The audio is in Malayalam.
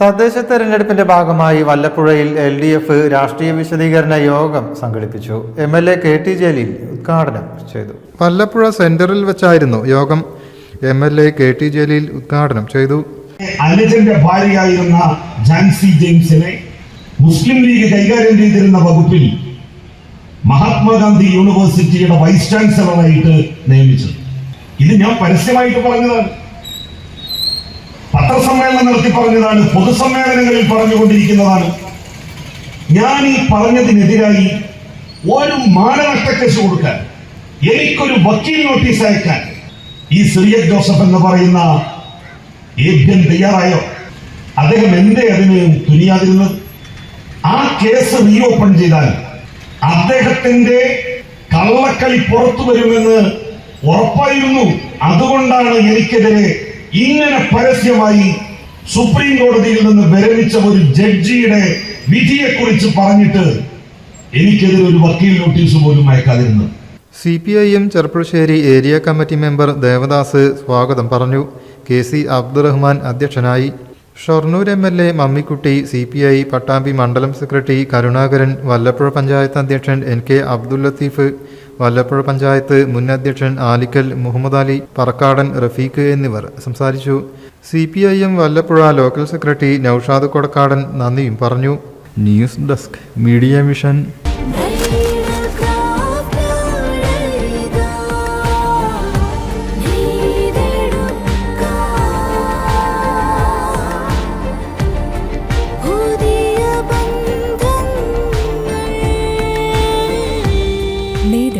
തദ്ദേശ തെരഞ്ഞെടുപ്പിന്റെ ഭാഗമായി വല്ലപ്പുഴയിൽ എൽ ഡി എഫ് രാഷ്ട്രീയ വിശദീകരണ യോഗം സംഘടിപ്പിച്ചു. M L A K T Jaleel ഉദ്ഘാടനം ചെയ്തു. വല്ലപ്പുഴ സെന്ററിൽ വെച്ചായിരുന്നു യോഗം. M L A K T Jaleel ഉദ്ഘാടനം ചെയ്തു. അനുജന്റെ ഭാര്യയായിരുന്ന ജാൻസി ജെയിംസിനെ മുസ്ലിം ലീഗ് കൈകാര്യം ചെയ്തിരുന്ന വകുപ്പിൽ മഹാത്മാഗാന്ധി യൂണിവേഴ്സിറ്റിയുടെ വൈസ് ചാൻസലറായിട്ട് നിയമിച്ചത് ഇത് ഞാൻ പരസ്യമായിട്ട് പറഞ്ഞതാണ്. പത്രസമ്മേളനം നടത്തി പറഞ്ഞതാണ് പൊതുസമ്മേളനങ്ങളിൽ പറഞ്ഞുകൊണ്ടിരിക്കുന്നതാണ്. ഞാൻ ഈ പറഞ്ഞതിനെതിരായി ഒരു മാനനഷ്ട കേസ് കൊടുക്കാൻ എനിക്കൊരു വക്കീൽ നോട്ടീസ് അയക്കാൻ ഈ സിറിയക് ജോസഫ് എന്ന് പറയുന്ന ഏഭ്യൻ തയ്യാറായോ? അദ്ദേഹം എന്തേ അതിന് തുനിയാതിരുന്നത്? ആ കേസ് റീഓപ്പൺ ചെയ്താൽ അദ്ദേഹത്തിന്റെ കള്ളക്കളി പുറത്തു വരുമെന്ന് ഉറപ്പായിരുന്നു. അതുകൊണ്ടാണ് എനിക്കെതിരെ ഇങ്ങനെ പരസ്യമായി സുപ്രീം കോടതിയിൽ നിന്ന് വിരമിച്ച ഒരു ജഡ്ജിയുടെ വിധിയെ കുറിച്ച് പറഞ്ഞിട്ട് എനിക്കെതിരെ ഒരു വക്കീൽ നോട്ടീസ് പോലും അയക്കാതിരുന്നത്. C P I M Cherpulassery area committee member Devadas സ്വാഗതം പറഞ്ഞു. കെ സി അബ്ദുറഹ്മാൻ അധ്യക്ഷനായി. Shoranur M L A Mammikutty C P I Pattambi മണ്ഡലം സെക്രട്ടറി കരുണാകരൻ വല്ലപ്പുഴ പഞ്ചായത്ത് അധ്യക്ഷൻ എൻ കെ അബ്ദുൽ ലത്തീഫ് വല്ലപ്പുഴ പഞ്ചായത്ത് മുൻ അധ്യക്ഷൻ ആലിക്കൽ മുഹമ്മദ് അലി പറക്കാടൻ റഫീഖ് എന്നിവർ സംസാരിച്ചു. C P I M Vallappuzha local secretary Noushad Kodakkadan നന്ദിയും പറഞ്ഞു. News desk media mission